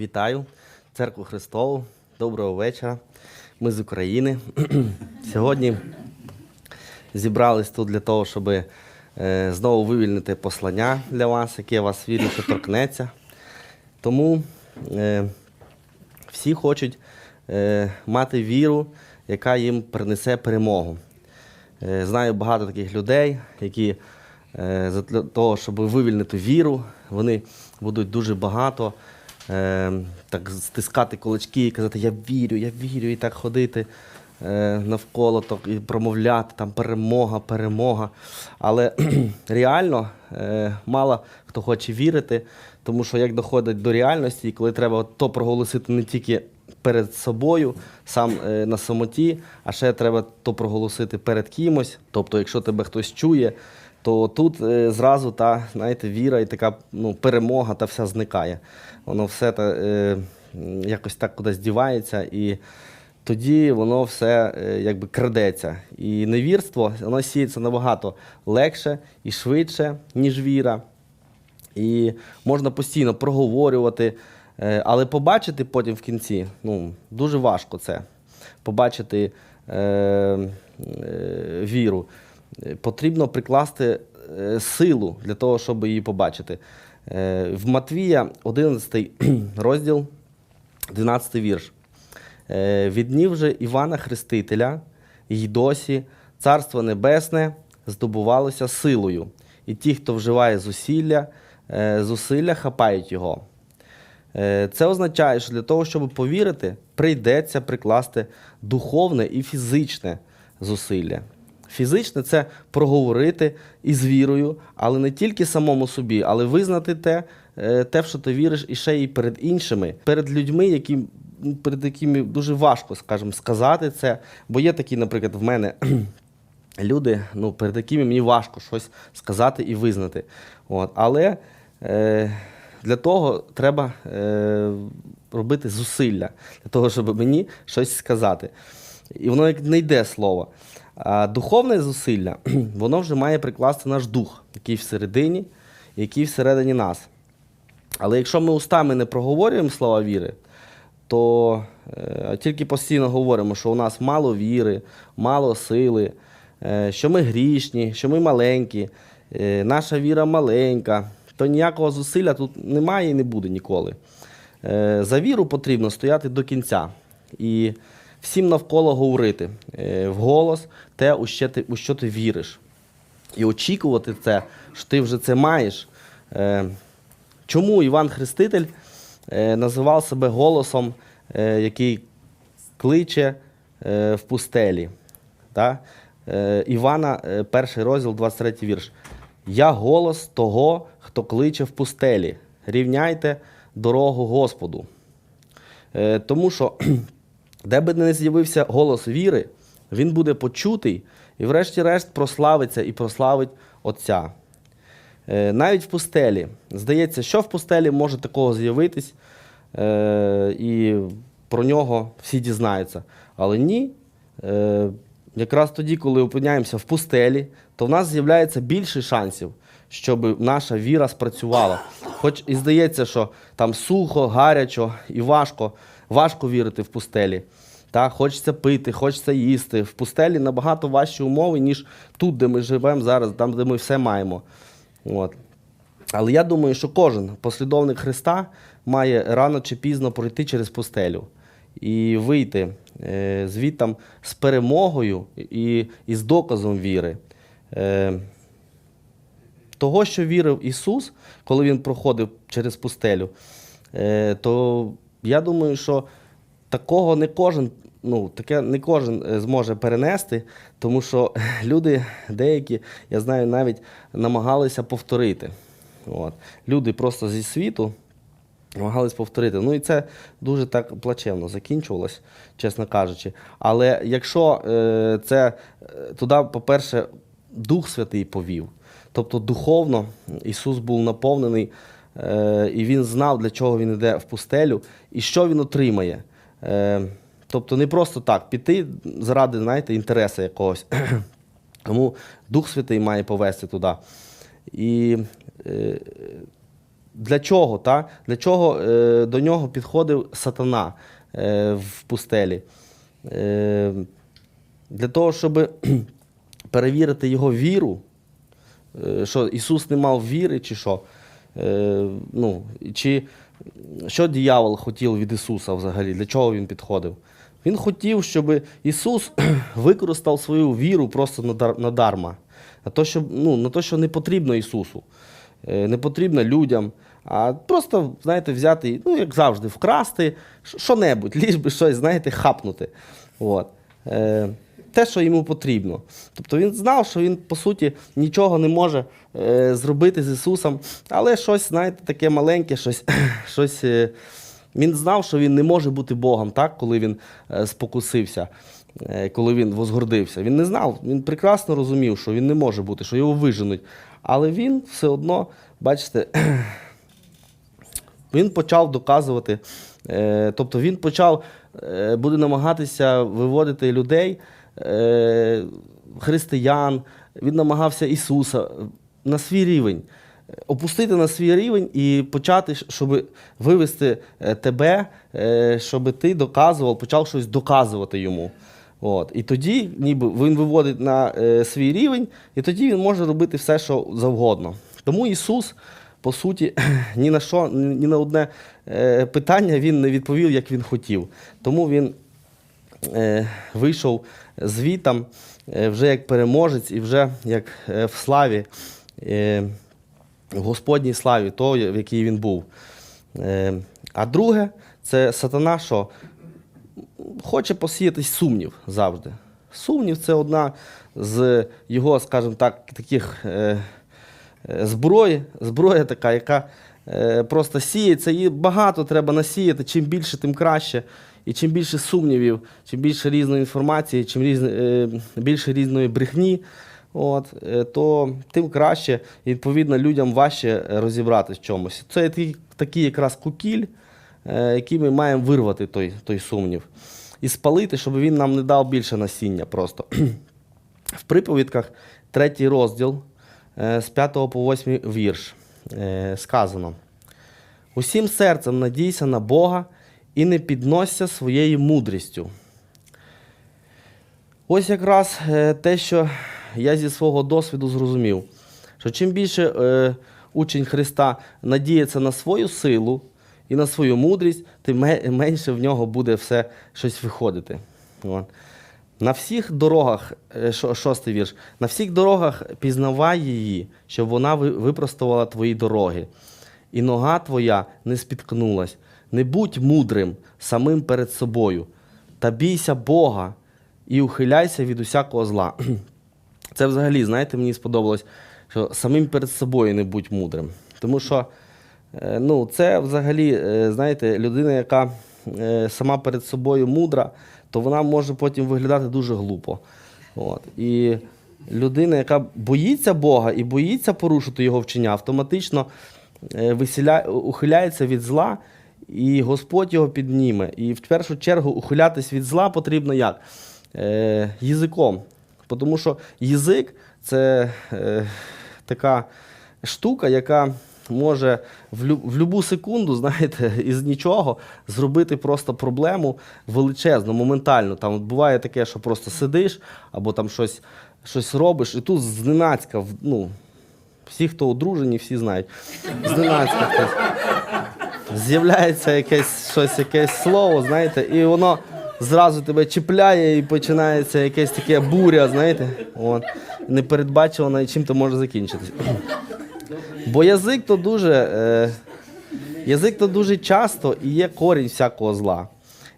Вітаю церкву Христову. Доброго вечора. Ми з України. Сьогодні зібрались тут для того, щоб е, знову вивільнити послання для вас, яке вас вірю, торкнеться. Тому е, всі хочуть е, мати віру, яка їм принесе перемогу. Знаю багато таких людей, які для того, щоб вивільнити віру, вони будуть дуже багато е, так стискати кулачки і казати Я вірю, я вірю, і так ходити е, навколо так, і промовляти там перемога, перемога. Але реально е, мало хто хоче вірити, тому що як доходить до реальності, і коли треба то проголосити не тільки перед собою, сам е, на самоті, а ще треба то проголосити перед кимось. Тобто, якщо тебе хтось чує, то тут е, зразу та знаєте, віра і така ну, перемога та вся зникає. Воно все та, е, якось так кудись дівається, і тоді воно все е, якби крадеться. І невірство воно сіється набагато легше і швидше, ніж віра. І можна постійно проговорювати, е, але побачити потім в кінці ну, дуже важко це. Побачити е, е, віру. Потрібно прикласти е, силу для того, щоб її побачити. Е, в Матвія 11 розділ, 12 вірш. Е, Від днів же Івана Хрестителя й досі Царство Небесне здобувалося силою, і ті, хто вживає зусилля, зусилля хапають його. Це означає, що для того, щоб повірити, прийдеться прикласти духовне і фізичне зусилля. Фізичне це проговорити із вірою, але не тільки самому собі, але визнати те, е, те, в що ти віриш, і ще й перед іншими, перед людьми, які, ну, перед якими дуже важко, скажімо, сказати це. Бо є такі, наприклад, в мене люди, ну, перед якими мені важко щось сказати і визнати. От. Але е, для того треба е, робити зусилля, для того, щоб мені щось сказати. І воно як не йде слово. А духовне зусилля, воно вже має прикласти наш дух, який всередині, який всередині нас. Але якщо ми устами не проговорюємо слова віри, то е, тільки постійно говоримо, що у нас мало віри, мало сили, е, що ми грішні, що ми маленькі, е, наша віра маленька, то ніякого зусилля тут немає і не буде ніколи. Е, за віру потрібно стояти до кінця і всім навколо говорити е, вголос те, у що ти, у що ти віриш. І очікувати це, що ти вже це маєш. Е, Чому Іван Хреститель е, називав себе голосом, е, який кличе в пустелі? Івана, перший розділ, 23 вірш. Я голос того, хто кличе в пустелі. Рівняйте дорогу Господу. Тому що, де би не з'явився голос віри, він буде почутий і, врешті-решт, прославиться і прославить Отця. Е, Навіть в пустелі. Здається, що в пустелі може такого з'явитись, е, і про нього всі дізнаються. Але ні. Е, Якраз тоді, коли опиняємося в пустелі, то в нас з'являється більше шансів, щоб наша віра спрацювала. Хоч і здається, що там сухо, гарячо і важко, важко вірити в пустелі. Так, хочеться пити, хочеться їсти. В пустелі набагато важчі умови, ніж тут, де ми живемо зараз, там, де ми все маємо. От. Але я думаю, що кожен послідовник Христа має рано чи пізно пройти через пустелю і вийти е, звідтам з перемогою і, і з доказом віри. Е, того, що вірив Ісус, коли Він проходив через пустелю, е, то я думаю, що такого не кожен, ну, таке не кожен е, зможе перенести, тому що люди деякі, я знаю, навіть намагалися повторити. От. Люди просто зі світу намагались повторити. Ну і це дуже так плачевно закінчувалось, чесно кажучи. Але якщо е, це е, туди, по-перше, Дух Святий повів, тобто духовно Ісус був наповнений, е, і Він знав, для чого Він йде в пустелю і що Він отримає. Тобто не просто так піти заради знаєте, інтересу якогось. Тому Дух Святий має повести туди. І е, для чого, та? для чого е, до нього підходив сатана е, в пустелі? Е, для того, щоб перевірити його віру, е, що Ісус не мав віри, чи що? Е, ну, чи що диявол хотів від Ісуса взагалі? Для чого він підходив? Він хотів, щоб Ісус використав свою віру просто надарма. На те, що, ну, на те, що не потрібно Ісусу, е, не потрібно людям, а просто, знаєте, взяти, ну, як завжди, вкрасти що-небудь, ліж би щось, знаєте, хапнути. От. Е, те, що йому потрібно. Тобто він знав, що він, по суті, нічого не може е, зробити з Ісусом, але щось, знаєте, таке маленьке, щось, щось. Він знав, що він не може бути Богом, так, коли він е, спокусився, е, коли він возгордився. Він не знав, він прекрасно розумів, що він не може бути, що його виженуть. Але він все одно, бачите, він почав доказувати, е, тобто він почав буде намагатися виводити людей, християн, він намагався Ісуса на свій рівень. Опустити на свій рівень і почати, щоб вивести е, тебе, е, щоб ти доказував, почав щось доказувати йому. От. І тоді ніби він виводить на е, свій рівень, і тоді він може робити все, що завгодно. Тому Ісус, по суті, ні на що, ні на одне питання він не відповів, як він хотів. Тому він вийшов звітом вже як переможець і вже як в славі, в Господній славі, то, в якій він був. Е, а друге, це сатана, що хоче посіяти сумнів завжди. Сумнів це одна з його, скажімо так, таких е, е, зброї, зброя така, яка просто сіється. Її багато треба насіяти. Чим більше, тим краще. І чим більше сумнівів, чим більше різної інформації, чим більше різної брехні, от, е, то тим краще, відповідно людям важче розібратись в чомусь. Це такий, якраз кукіль, е, який ми маємо вирвати той, той сумнів. І спалити, щоб він нам не дав більше насіння просто. В приповідках третій розділ е, з 5 по 8 вірш е, сказано: Усім серцем надійся на Бога і не підносься своєю мудрістю. Ось якраз е, те, що я зі свого досвіду зрозумів, що чим більше е, учень Христа надіється на свою силу і на свою мудрість, тим менше в нього буде все щось виходити. От. На всіх дорогах, е, шостий вірш, на всіх дорогах пізнавай її, щоб вона випростувала твої дороги, і нога твоя не спіткнулась. Не будь мудрим самим перед собою, та бійся Бога і ухиляйся від усякого зла. Це взагалі, знаєте, мені сподобалось, що самим перед собою не будь мудрим. Тому що е, ну, це взагалі, е, знаєте, людина, яка е, сама перед собою мудра, то вона може потім виглядати дуже глупо. От. І людина, яка боїться Бога і боїться порушити його вчення, автоматично висіля... ухиляється від зла, і Господь його підніме. І в першу чергу ухилятись від зла потрібно як? Е, язиком. Тому що язик це е, така штука, яка може в, лю, в любу секунду, знаєте, із нічого зробити просто проблему величезну, моментально. Там от буває таке, що просто сидиш або там щось, щось робиш, і тут зненацька, ну, всі, хто одружені, всі знають. Зненацька з'являється якесь щось, якесь слово, знаєте, і воно зразу тебе чіпляє і починається якесь таке буря, знаєте, от, непередбачувано, і чим то може закінчитися. Бо язик то дуже, е, язик то дуже часто і є корінь всякого зла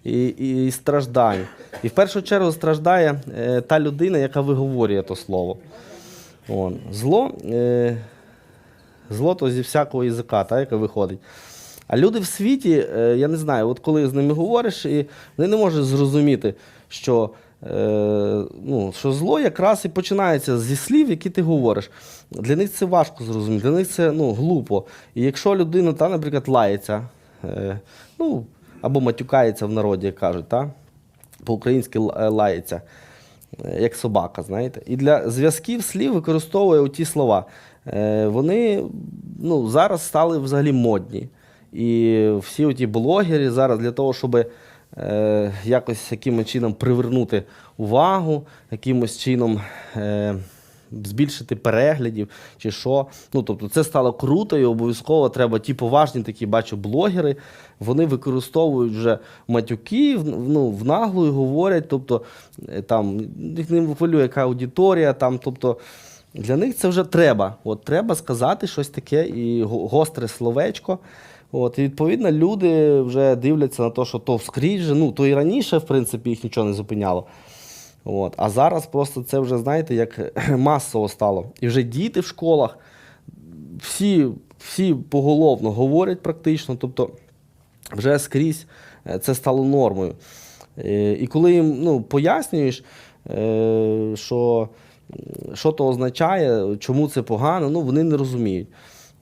і, і, і страждань. І в першу чергу страждає е, та людина, яка виговорює то слово. От. Зло, е, зло то зі всякого язика, та, яке виходить. А люди в світі, е, я не знаю, от коли з ними говориш, і вони не можуть зрозуміти, що, е, ну, що зло якраз і починається зі слів, які ти говориш. Для них це важко зрозуміти, для них це ну, глупо. І якщо людина, та, наприклад, лається, е, ну, або матюкається в народі, як кажуть, та, по-українськи лається, як собака, знаєте. І для зв'язків слів використовує ті слова. вони ну, зараз стали взагалі модні. І всі ті блогери зараз для того, щоб е, якось якимось чином привернути увагу, якимось чином е, збільшити переглядів чи що. Ну, тобто це стало круто і обов'язково треба ті поважні такі, бачу, блогери, вони використовують вже матюки, ну, в наглу і говорять, тобто е, там їх не хвилює, яка аудиторія, там, тобто. Для них це вже треба. От треба сказати щось таке і гостре словечко. От, і відповідно люди вже дивляться на те, що то вскрізь, ну то і раніше, в принципі, їх нічого не зупиняло. От. А зараз просто це вже, знаєте, як масово стало. І вже діти в школах всі, всі поголовно говорять практично, тобто вже скрізь е, це стало нормою. Е, І коли їм ну, пояснюєш, е, що, що то означає, чому це погано, ну, вони не розуміють.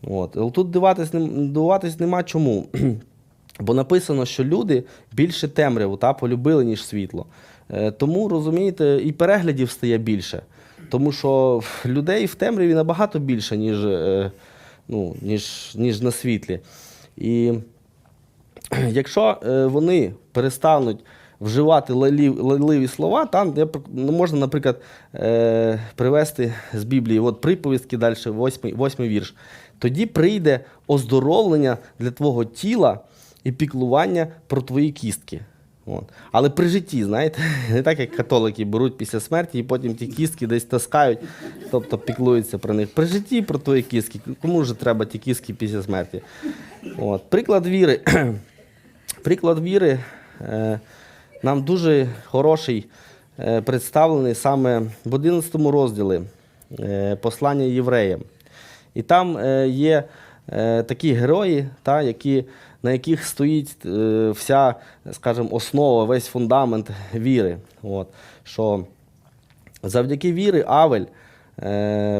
От. Тут диватись, дивуватись нема чому. Бо написано, що люди більше темряву та, полюбили, ніж світло. Е, Тому, розумієте, і переглядів стає більше. Тому що людей в темряві набагато більше, ніж, е, ну, ніж, ніж на світлі. І якщо е, вони перестануть вживати лайливі слова, там пр- ну, можна, наприклад, е, привести з Біблії от приповістки далі, восьмий вірш. Тоді прийде оздоровлення для твого тіла і піклування про твої кістки. От. Але при житті, знаєте, не так як католики беруть після смерті і потім ті кістки десь таскають, тобто піклуються про них. При житті про твої кістки. Кому ж треба ті кістки після смерті? От. Приклад віри. Приклад віри е, нам дуже хороший е, представлений саме в 11 розділі е, послання євреям. І там е, є такі герої, та, які, на яких стоїть вся, скажімо, основа, весь фундамент віри. От, що Завдяки вірі Авель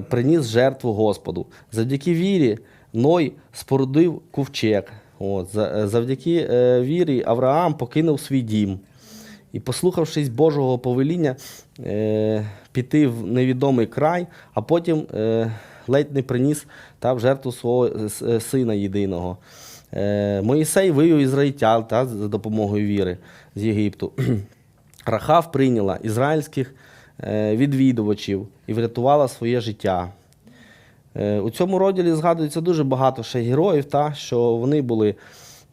приніс жертву Господу. Завдяки вірі Ной спорудив ковчег. От, завдяки вірі Авраам покинув свій дім. І, послухавшись Божого повеління, е, піти в невідомий край, а потім е, ледь не приніс та, в жертву свого е, е, сина єдиного. Е, Моїсей вивів ізраїльтян та, за допомогою віри з Єгипту. Рахав прийняла ізраїльських е, відвідувачів і врятувала своє життя. Е, У цьому розділі згадується дуже багато ще героїв, та, що вони були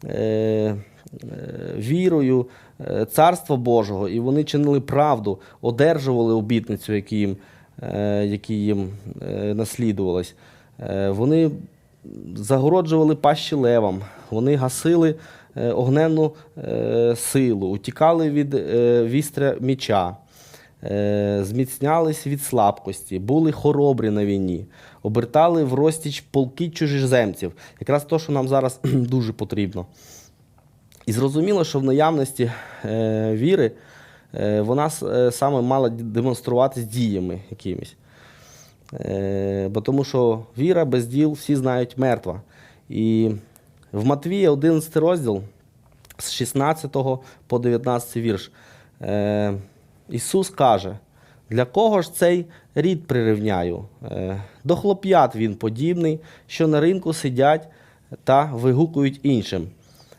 е, е, вірою Царства Божого, і вони чинили правду, одержували обітницю, яку їм, е, які їм е, наслідувалась. Е, вони загороджували пащі левам, вони гасили е, огненну е, силу, утікали від е, вістря міча е, зміцнялись від слабкості, були хоробрі на війні, обертали в розтіч полки чужеземців. Якраз те, що нам зараз дуже потрібно. І зрозуміло, що в наявності е, віри е, вона е, саме мала демонструватись діями якимись. Бо тому що віра без діл всі знають мертва. І в Матвія 11 розділ з 16 по 19 вірш. Ісус каже: для кого ж цей рід прирівняю? До хлоп'ят він подібний, що на ринку сидять та вигукують іншим.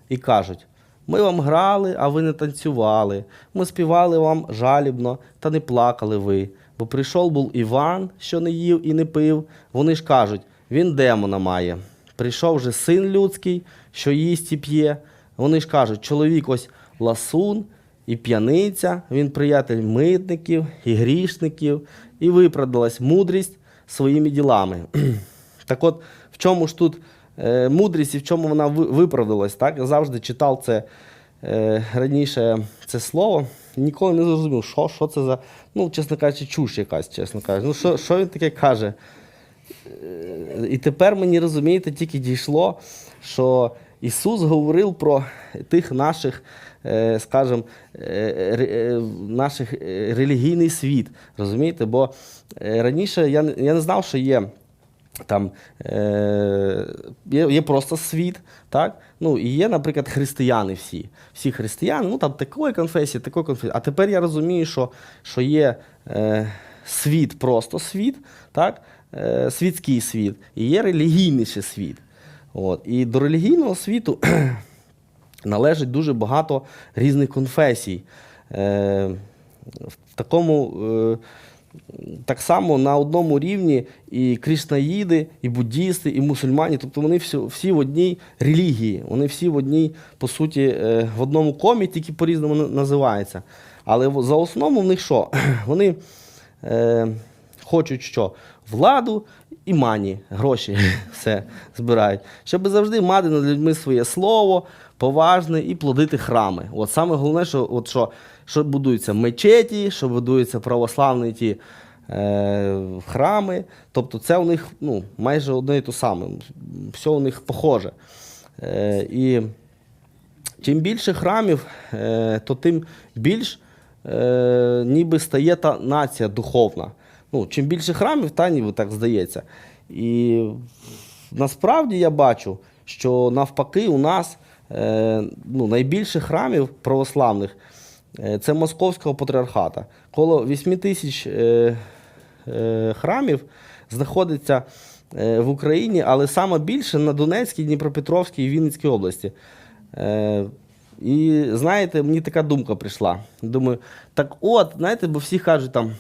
І кажуть: ми вам грали, а ви не танцювали. Ми співали вам жалібно, та не плакали ви. Бо прийшов був Іван, що не їв і не пив. Вони ж кажуть, він демона має. Прийшов же син людський, що їсть і п'є. Вони ж кажуть, чоловік ось ласун і п'яниця, він приятель митників і грішників, і виправдалась мудрість своїми ділами. Так от, в чому ж тут мудрість і в чому вона ви- виправдалась? Так? Я завжди читав це е, раніше це слово, ніколи не зрозумів, що, що це за, ну, чесно кажучи, чуш якась, чесно кажучи. Ну, що, що він таке каже? Е, І тепер мені розумієте, тільки дійшло, що Ісус говорив про тих наших, е, скажімо, е, е, наших е, релігійний світ. Розумієте? Бо е, раніше я не знав, що є. Там е, є, є просто світ, так? Ну, і є, наприклад, християни всі. Всі християни, ну там такої конфесії, такої конфесії. А тепер я розумію, що, що є е, світ, просто світ, так? е, світський світ, і є релігійний ще світ. От. І до релігійного світу належить дуже багато різних конфесій. Е, в такому, е, так само на одному рівні і кришнаїди, і буддісти, і мусульмані, тобто вони всі, всі в одній релігії, вони всі в одній, по суті, е, в одному комі, тільки по-різному на- називаються. Але за основу в них що? Вони е, хочуть що? Владу і мані, гроші все збирають. Щоб завжди мати над людьми своє слово, поважне і плодити храми. От саме головне, що, от що, що будуються мечеті, що будуються православні ті е, храми. Тобто це у них ну, майже одне і те саме. Все у них похоже. Е, і чим більше храмів, е, то тим більш е, ніби стає та нація духовна. Ну, чим більше храмів, та ніби так здається. І насправді я бачу, що навпаки у нас е, ну, найбільше храмів православних це Московського патріархата. Коло 8 тисяч е, е, храмів знаходиться е, в Україні, але саме більше на Донецькій, Дніпропетровській і Вінницькій області. Е, і знаєте, мені така думка прийшла. Думаю, так от, знаєте, бо всі кажуть там,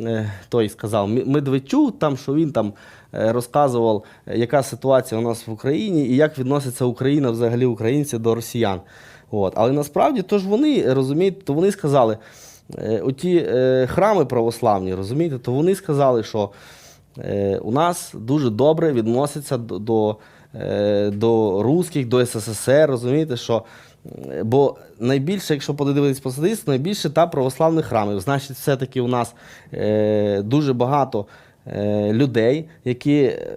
е, той сказав, Медведчук, там, що він там е, розказував, е, яка ситуація у нас в Україні і як відноситься Україна, взагалі українці до росіян. От. Але насправді то ж вони розумієте, то вони сказали, е, оті е, храми православні, розумієте, то вони сказали, що е, у нас дуже добре відносяться до, до, до русських, до СССР, розумієте, що бо найбільше, якщо подивитись по статистиці, найбільше та православних храмів. Значить, все-таки у нас е, дуже багато людей, які е,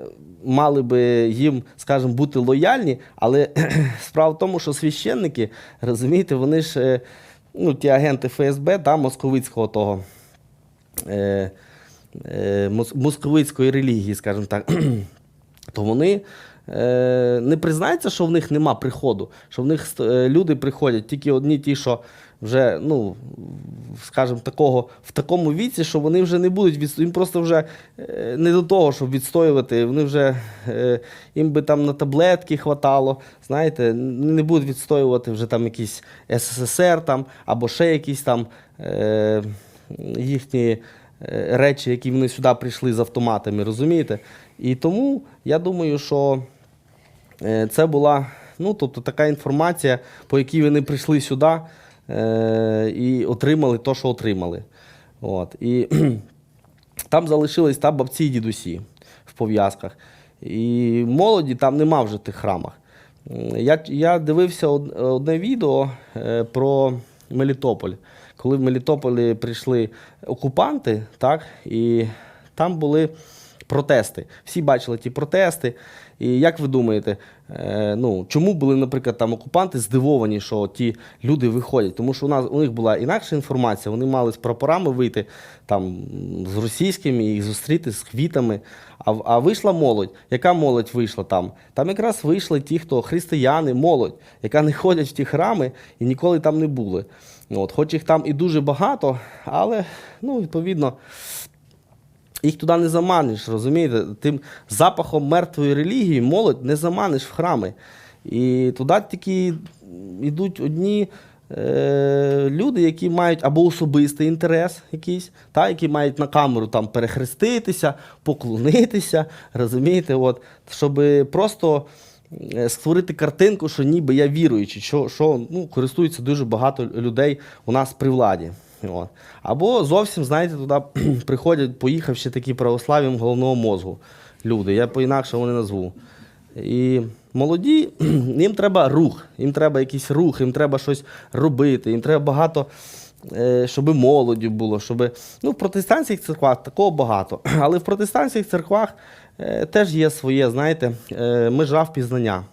мали би їм, скажімо, бути лояльні, але справа в тому, що священники, розумієте, вони ж е, ну, ті агенти ФСБ, та, московицького того е, е, московицької релігії, скажімо так, то вони е, не признаються, що в них нема приходу, що в них е, люди приходять тільки одні ті, що вже, ну, скажімо, такого, в такому віці, що вони вже не будуть відстоювати, їм просто вже е, не до того, щоб відстоювати, вони вже е, їм би там на таблетки хватало, знаєте, не будуть відстоювати вже там якийсь СССР там, або ще якісь там е, їхні речі, які вони сюди прийшли з автоматами, розумієте? І тому я думаю, що це була ну, тобто, така інформація, по якій вони прийшли сюди і отримали те, що отримали. От. І там залишились та бабці і дідусі в пов'язках. І молоді там нема вже тих храмах. Я, я дивився одне відео е, про Мелітополь, коли в Мелітополі прийшли окупанти, так, і там були протести. Всі бачили ті протести. І як ви думаєте, е, ну, чому були, наприклад, там окупанти здивовані, що ті люди виходять? Тому що у нас у них була інакша інформація, вони мали з прапорами вийти там з російськими, їх зустріти з квітами. А, а вийшла молодь. Яка молодь вийшла там? Там якраз вийшли ті, хто християни, молодь, яка не ходять в ті храми і ніколи там не були. От, хоч їх там і дуже багато, але ну, відповідно їх туди не заманиш, розумієте? Тим запахом мертвої релігії молодь не заманиш в храми. І туди тільки йдуть одні е, люди, які мають або особистий інтерес якийсь, та, які мають на камеру там перехреститися, поклонитися, розумієте, от, щоб просто е, створити картинку, що ніби я віруючий, що, що ну, користується дуже багато людей у нас при владі. От. Або зовсім, знаєте, туди приходять, поїхавши такі православ'ям головного мозгу люди. Я по-інакше не назву. І молоді, їм треба рух, їм треба якийсь рух, їм треба щось робити, їм треба багато, е, щоб молоді було, щоб. Ну, в протестантських церквах такого багато. Але в протестантських церквах е, теж є своє, знаєте, е, межа впізнання,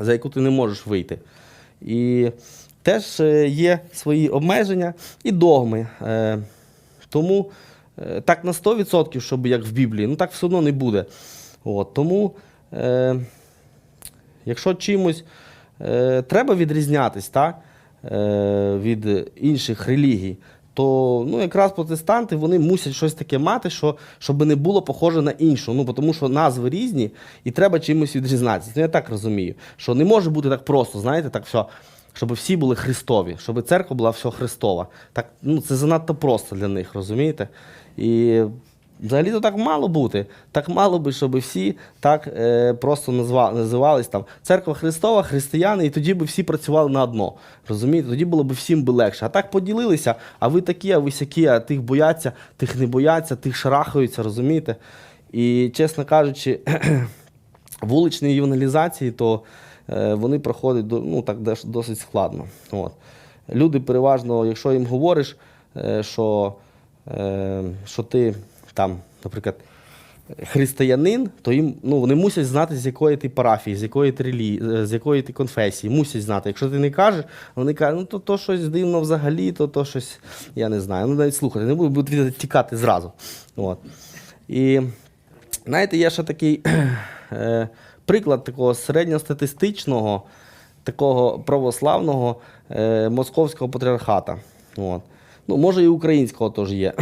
за яку ти не можеш вийти. І теж е, є свої обмеження і догми. Е, Тому е, так на 100%, щоб як в Біблії, ну так все одно не буде. От, тому, е, якщо чимось е, треба відрізнятись так, е, від інших релігій, то ну, якраз протестанти вони мусять щось таке мати, що, щоб не було похоже на іншу. Ну, тому що назви різні, і треба чимось відрізнятися. Ну, я так розумію, що не може бути так просто, знаєте, так все. Щоб всі були Христові, щоб церква була все Христова. Так, ну, це занадто просто для них, розумієте? І взагалі-то так мало бути. Так мало би, щоб всі так е, просто називались там Церква Христова, християни, і тоді би всі працювали на одно. Розумієте? Тоді було б всім би легше. А так поділилися, а ви такі, а ви сякі, а тих бояться, тих не бояться, тих шарахаються, розумієте? І, чесно кажучи, вуличні ювеналізації, то вони проходять ну, так, досить складно. От. Люди переважно, якщо їм говориш, е, що, е, що ти там, наприклад, християнин, то їм ну, вони мусять знати, з якої ти парафії, з якої ти релі... е, з якої ти конфесії, мусять знати. Якщо ти не кажеш, вони кажуть, ну то, то щось дивно взагалі, то, то щось, я не знаю. Ну навіть слухати, не будуть тікати зразу. От. І знаєте, є ще такий е, приклад такого середньостатистичного, такого православного е, московського патріархата. От. Ну, може, і українського теж є.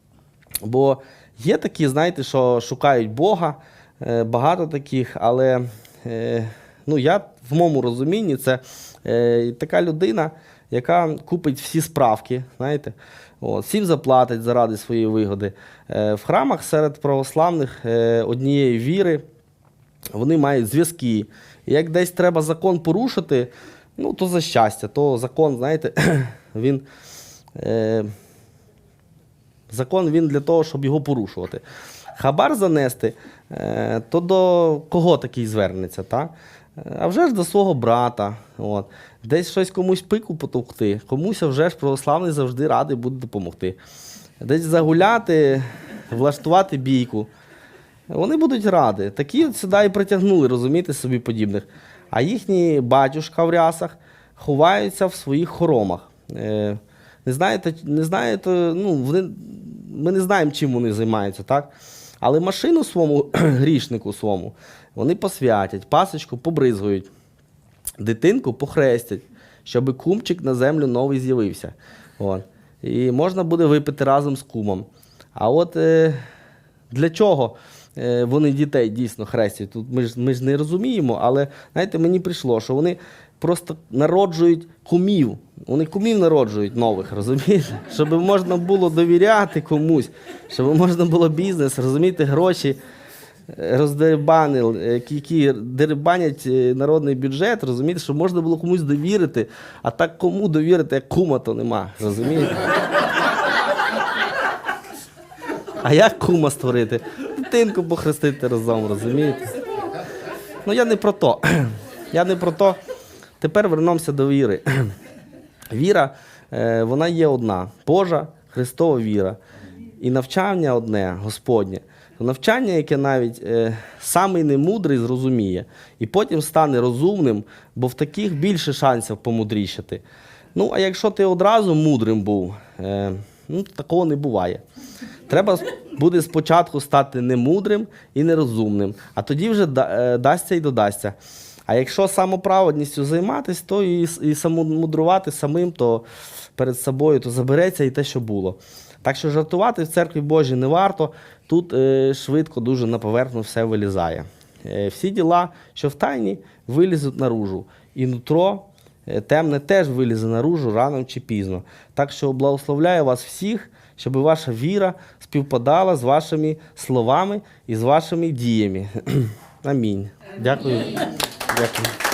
Бо є такі, знаєте, що шукають Бога, е, багато таких, але е, ну, я в моєму розумінні це е, така людина, яка купить всі справки, знаєте, от, всім заплатить заради своєї вигоди. Е, в храмах серед православних е, однієї віри вони мають зв'язки. Як десь треба закон порушити, ну то за щастя, то закон, знаєте, він. Е, Закон він для того, щоб його порушувати. Хабар занести, е, то до кого такий звернеться? Та? А вже ж до свого брата. От. Десь щось комусь пику потовкти, комусь вже ж православний завжди радий буде допомогти. Десь загуляти, влаштувати бійку. Вони будуть раді. Такі от сюди і притягнули, розумієте, собі подібних. А їхні батюшка в рясах ховаються в своїх хоромах. Е, не знаєте, не знаєте, ну, вони, ми не знаємо, чим вони займаються, так? Але машину своєму грішнику своєму вони посвятять, пасочку побризгують, дитинку похрестять, щоб кумчик на землю новий з'явився. От. І можна буде випити разом з кумом. А от е, для чого вони дітей дійсно хрестять? Тут ми ж, ми ж не розуміємо, але знаєте, мені прийшло, що вони просто народжують кумів. Вони кумів народжують нових, розумієте? Щоб можна було довіряти комусь, щоб можна було бізнес, розумієте, гроші е, роздерибанили, е, які- дерибанять е, народний бюджет, розумієте, щоб можна було комусь довірити, а так кому довірити, як кума, то нема. Розумієте? А як кума створити? Дитинку похрестити разом, розумієте? Ну я не про то. Я не про то. Тепер вернемося до віри. Віра, е, вона є одна. Божа Христова віра. І навчання одне, Господнє. Навчання, яке навіть е, самий немудрий зрозуміє, і потім стане розумним, бо в таких більше шансів помудрішати. Ну, а якщо ти одразу мудрим був, е, ну, такого не буває. Треба буде спочатку стати немудрим і нерозумним, а тоді вже е, дасться і додасться. А якщо самоправедністю займатися, то і, і самомудрувати самим, то перед собою то забереться і те, що було. Так що жартувати в церкві Божій не варто. Тут е, швидко дуже на поверхню все вилізає. Е, всі діла, що в тайні, вилізуть наружу. І нутро е, темне теж вилізе наружу рано чи пізно. Так що благословляю вас всіх, щоб ваша віра співпадала з вашими словами і з вашими діями. Амінь. Дякую. Дякую.